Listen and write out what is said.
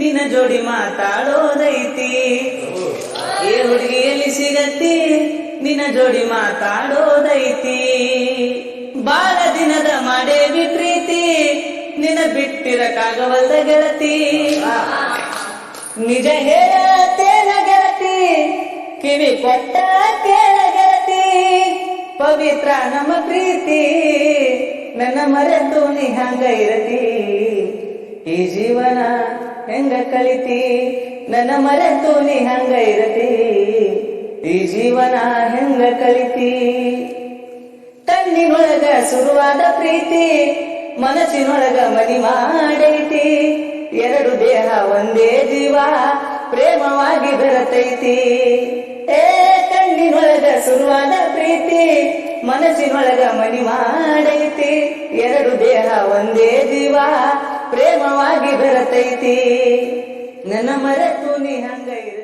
ನಿನ್ನ ಜೋಡಿ ಮಾತಾಡೋದೈತಿ ಏ ಹುಡುಗಿ ಎಲ್ಲಿ ಸಿಗತ್ತಿ ನಿನ್ನ ಜೋಡಿ ಮಾತಾಡೋದೈತಿ ಬಿಟ್ಟಿರಕ್ಕಾಗವಲ್ದ ಗೆಳತಿ ನಿಜ ಹೇಳತೇನ ಗೆಳತಿ ಕಿವಿ ಕೊಟ್ಟ ಕೇಳ ಗೆಳತಿ. ಪವಿತ್ರ ನಮ್ಮ ಪ್ರೀತಿ. ನನ್ನ ಮರೆತು ನೀ ಹಂಗ ಇರತಿ. ಈ ಜೀವನ ಹೆಂಗ ಕಳಿತಿ ನನ್ನ ಮರೆತು ನೀ ಹಂಗ ಇರತಿ. ಈ ಜೀವನ ಹೆಂಗ ಕಳಿತಿ ಕಣ್ಣಿನೊಳಗ ಶುರುವಾದ ಪ್ರೀತಿ. ಮನಸ್ಸಿನೊಳಗ ಮನಿ ಮಾಡೈತಿ. ಎರಡು ದೇಹ ಒಂದೇ ಜೀವ, ಪ್ರೇಮವಾಗಿ ಬೆರತೈತಿ ಏ, ಕಣ್ಣಿನೊಳಗ ಶುರುವಾದ ಪ್ರೀತಿ, ಮನಸ್ಸಿನೊಳಗ ಮನಿ ಮಾಡೈತಿ. ಎರಡು ದೇಹ ಒಂದೇ ಜೀವ, ಪ್ರೇಮವಾಗಿ ಬೆರತೈತಿ ನನ್ನ ಮರೆತು ನೀ ಹಂಗ ಇರ